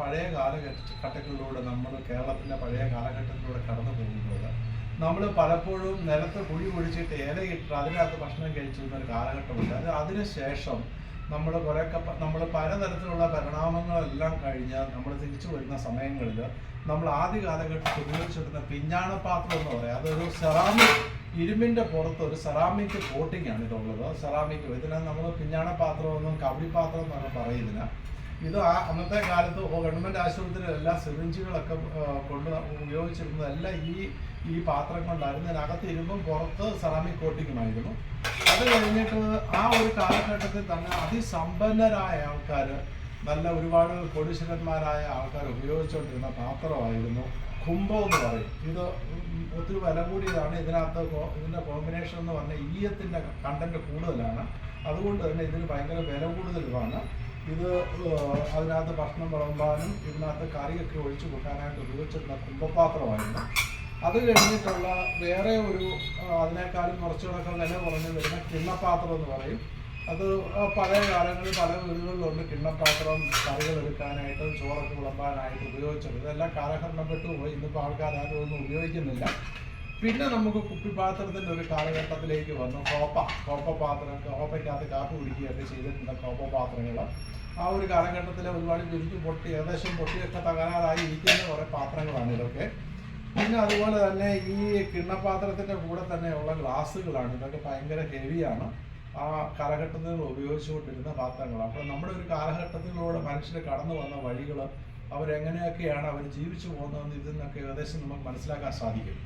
പഴയ കാലഘട്ടങ്ങളിലൂടെ നമ്മൾ കേരളത്തിന്റെ പഴയ കാലഘട്ടത്തിലൂടെ കടന്നു പോകുന്നത്. നമ്മൾ പലപ്പോഴും നിലത്ത് കുഴി കുഴിച്ചിട്ട് ഇലയിട്ട് അതിനകത്ത് ഭക്ഷണം കഴിച്ചിരുന്ന ഒരു കാലഘട്ടമുണ്ട്. അത് അതിനുശേഷം നമ്മൾ കുറേയൊക്കെ നമ്മൾ പലതരത്തിലുള്ള പരിണാമങ്ങളെല്ലാം കഴിഞ്ഞ് നമ്മൾ തിരിച്ചു വരുന്ന സമയങ്ങളിൽ നമ്മൾ ആദ്യ കാലഘട്ടത്തിൽ ഉപയോഗിച്ചിരുന്ന പിഞ്ഞാണ പാത്രം എന്ന് പറയാം. അതൊരു സെറാമിക് ഇരുമ്പിന്റെ പുറത്ത് ഒരു സെറാമിക് കോട്ടിംഗ് ആണ് ഇതുള്ളത്. സെറാമിക് ഇതിനെ നമ്മൾ പിഞ്ഞാണ പാത്രം എന്നും കബഡി പാത്രം എന്നൊക്കെ പറയുന്നതിന് ഇത് ആ അന്നത്തെ കാലത്ത് ഗവൺമെന്റ് ആശുപത്രിയിലെല്ലാം സിറിഞ്ചുകളൊക്കെ കൊണ്ട് ഉപയോഗിച്ചിരുന്നതെല്ലാം ഈ ഈ പാത്രം കൊണ്ടായിരുന്നു. അതിനകത്ത് ഇരുമ്പും പുറത്ത് സെറാമിക് കോട്ടിങ്ങുമായിരുന്നു അത് കഴിഞ്ഞിട്ട് ആ ഒരു കാലഘട്ടത്തിൽ തന്നെ അതിസമ്പന്നരായ ആൾക്കാർ നല്ല ഒരുപാട് കോടീശ്വരന്മാരായ ആൾക്കാർ ഉപയോഗിച്ചുകൊണ്ടിരുന്ന പാത്രമായിരുന്നു കുംഭം എന്ന് പറയും. ഇത് ഒത്തിരി വില കൂടിയതാണ്. ഇതിനകത്ത് ഇതിന്റെ കോമ്പിനേഷൻ എന്ന് പറഞ്ഞാൽ ഈയത്തിന്റെ കണ്ടന്റ് കൂടുതലാണ്. അതുകൊണ്ട് തന്നെ ഇതിന് ഭയങ്കര വില കൂടുതലുമാണ്. ഇത് അതിനകത്ത് ഭക്ഷണം വിളമ്പാനും ഇതിനകത്ത് കറിയൊക്കെ ഒഴിച്ചു കൂട്ടാനായിട്ട് ഉപയോഗിച്ചിരുന്ന കുംഭപാത്രമായിരുന്നു. അത് കഴിഞ്ഞിട്ടുള്ള വേറെ ഒരു അതിനേക്കാളും കുറച്ചുകൂടെ വില കുറഞ്ഞു വരുന്ന കിണ്ണപ്പാത്രം എന്ന് പറയും. അത് പഴയ കാലങ്ങളിൽ പല വീടുകളിലുണ്ട് കിണ്ണപ്പാത്രം കറികൾ എടുക്കാനായിട്ടും ചോറൊക്കെ വിളമ്പാനായിട്ട് ഉപയോഗിച്ചിട്ടുണ്ട് ഇതെല്ലാം കാലഹരണപ്പെട്ടു പോയി. ഇന്നിപ്പോൾ ആൾക്കാരും ഒന്നും ഉപയോഗിക്കുന്നില്ല. പിന്നെ നമുക്ക് കുപ്പി പാത്രത്തിന്റെ ഒരു കാലഘട്ടത്തിലേക്ക് വന്നു. കോപ്പ കോപ്പ പാത്രം കോപ്പയ്ക്കകത്ത് കാപ്പി കുടിക്കുകയൊക്കെ ചെയ്തിട്ടുണ്ട് കോപ്പ പാത്രങ്ങൾ ആ ഒരു കാലഘട്ടത്തിൽ ഒരുപാട് പിരിഞ്ഞു പൊട്ടി ഏകദേശം പൊട്ടിയൊക്കെ തകരാറായി ഇരിക്കുന്ന കുറേ പാത്രങ്ങളാണ് ഇതൊക്കെ. പിന്നെ അതുപോലെ തന്നെ ഈ കിണ്ണപാത്രത്തിന്റെ കൂടെ തന്നെ ഉള്ള ഗ്ലാസ്സുകളാണ്. ഇതൊക്കെ ഭയങ്കര ഹെവിയാണ്. ആ കാലഘട്ടത്തിൽ ഉപയോഗിച്ചുകൊണ്ടിരുന്ന പാത്രങ്ങൾ അപ്പോൾ നമ്മുടെ ഒരു കാലഘട്ടത്തിലൂടെ മനുഷ്യർ കടന്നു വന്ന വഴികൾ അവരെങ്ങനെയൊക്കെയാണ് അവർ ജീവിച്ചു പോകുന്നതെന്ന് ഇതിൽ നിന്നൊക്കെ ഏകദേശം നമുക്ക് മനസ്സിലാക്കാൻ സാധിക്കും.